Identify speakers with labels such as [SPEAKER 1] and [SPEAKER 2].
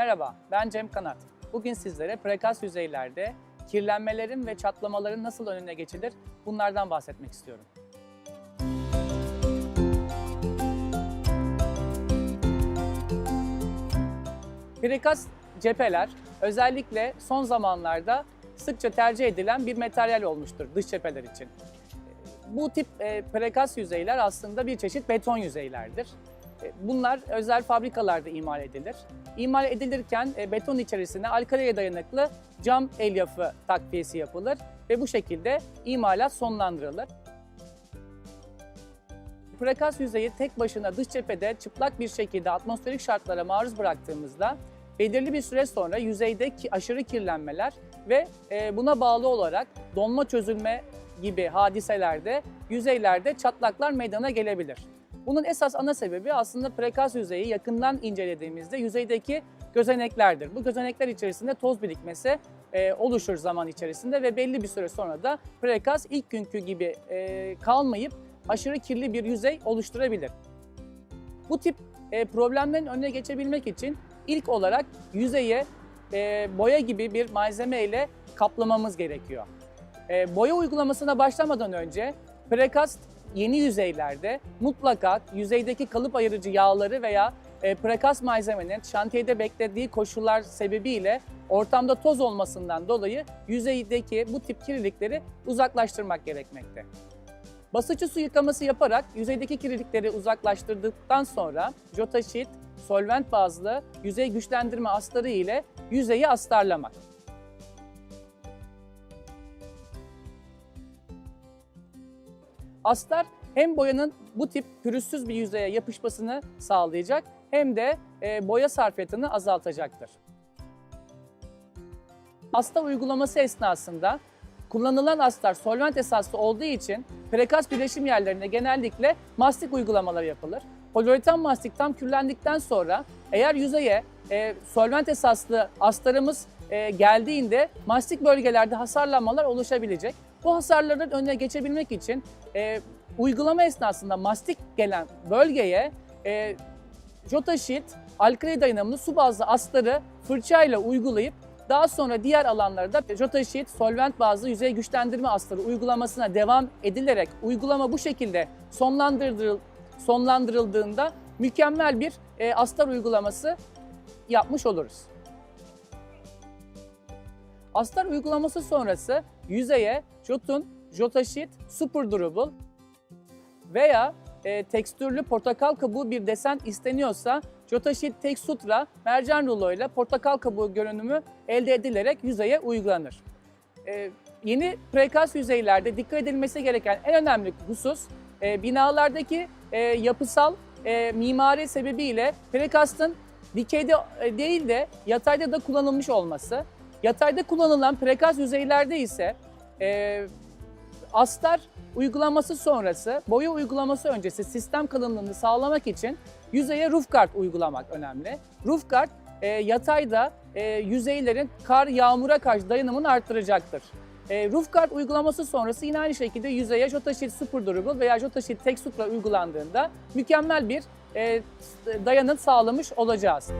[SPEAKER 1] Merhaba, ben Cem Kanat. Bugün sizlere prekast yüzeylerde kirlenmelerin ve çatlamaların nasıl önüne geçilir bunlardan bahsetmek istiyorum. Prekast cepheler özellikle son zamanlarda sıkça tercih edilen bir materyal olmuştur dış cepheler için. Bu tip e, prekast yüzeyler aslında bir çeşit beton yüzeylerdir. E, Bunlar özel fabrikalarda imal edilir. İmal edilirken e, beton içerisine alkaliye dayanıklı cam elyafı takviyesi yapılır ve bu şekilde imalat sonlandırılır. Prekast yüzeyi tek başına dış cephede çıplak bir şekilde atmosferik şartlara maruz bıraktığımızda belirli bir süre sonra yüzeyde aşırı kirlenmeler ve e, buna bağlı olarak donma çözülme gibi hadiselerde yüzeylerde çatlaklar meydana gelebilir. Bunun esas ana sebebi aslında prekast yüzeyi yakından incelediğimizde yüzeydeki gözeneklerdir. Bu gözenekler içerisinde toz birikmesi e, oluşur zaman içerisinde ve belli bir süre sonra da prekast ilk günkü gibi e, kalmayıp aşırı kirli bir yüzey oluşturabilir. Bu tip e, problemlerin önüne geçebilmek için ilk olarak yüzeye e, boya gibi bir malzeme ile kaplamamız gerekiyor. E, boya uygulamasına başlamadan önce prekast yeni yüzeylerde mutlaka yüzeydeki kalıp ayırıcı yağları veya e, prekast malzemenin şantiyede beklediği koşullar sebebiyle ortamda toz olmasından dolayı yüzeydeki bu tip kirlilikleri uzaklaştırmak gerekmekte. Basıcı su yıkaması yaparak yüzeydeki kirlilikleri uzaklaştırdıktan sonra jota sheet, solvent bazlı yüzey güçlendirme astarı ile yüzeyi astarlamak. Astar hem boyanın bu tip pürüzsüz bir yüzeye yapışmasını sağlayacak hem de e, boya sarfiyatını azaltacaktır. Astar uygulaması esnasında kullanılan astar solvent esaslı olduğu için prekast birleşim yerlerinde genellikle mastik uygulamaları yapılır. Poliuretan mastik tam kürlendikten sonra eğer yüzeye e, solvent esaslı astarımız e, geldiğinde mastik bölgelerde hasarlanmalar oluşabilecek. Bu hasarların önüne geçebilmek için e, uygulama esnasında mastik gelen bölgeye e, Jota Sheet alkali dayanımlı su bazlı astarı fırçayla uygulayıp daha sonra diğer alanlarda da Jota Sheet solvent bazlı yüzey güçlendirme astarı uygulamasına devam edilerek uygulama bu şekilde sonlandırıl, sonlandırıldığında mükemmel bir e, astar uygulaması yapmış oluruz. Astar uygulaması sonrası yüzeye Jotun Jota Sheet Super Durable veya e, tekstürlü portakal kabuğu bir desen isteniyorsa Jota Sheet Tek Sutra mercan rulo ile portakal kabuğu görünümü elde edilerek yüzeye uygulanır. E, yeni prekast yüzeylerde dikkat edilmesi gereken en önemli husus e, binalardaki e, yapısal e, mimari sebebiyle prekastın dikeyde e, değil de yatayda da kullanılmış olması. Yatayda kullanılan prekast yüzeylerde ise e, astar uygulaması sonrası, boya uygulaması öncesi sistem kalınlığını sağlamak için yüzeye roof guard uygulamak önemli. Roof guard e, yatayda e, yüzeylerin kar, yağmura karşı dayanımını arttıracaktır. E, roof guard uygulaması sonrası yine aynı şekilde yüzeye Jota Sheet Super Durable veya Jota Sheet Tek Sutra uygulandığında mükemmel bir e, dayanım sağlamış olacağız.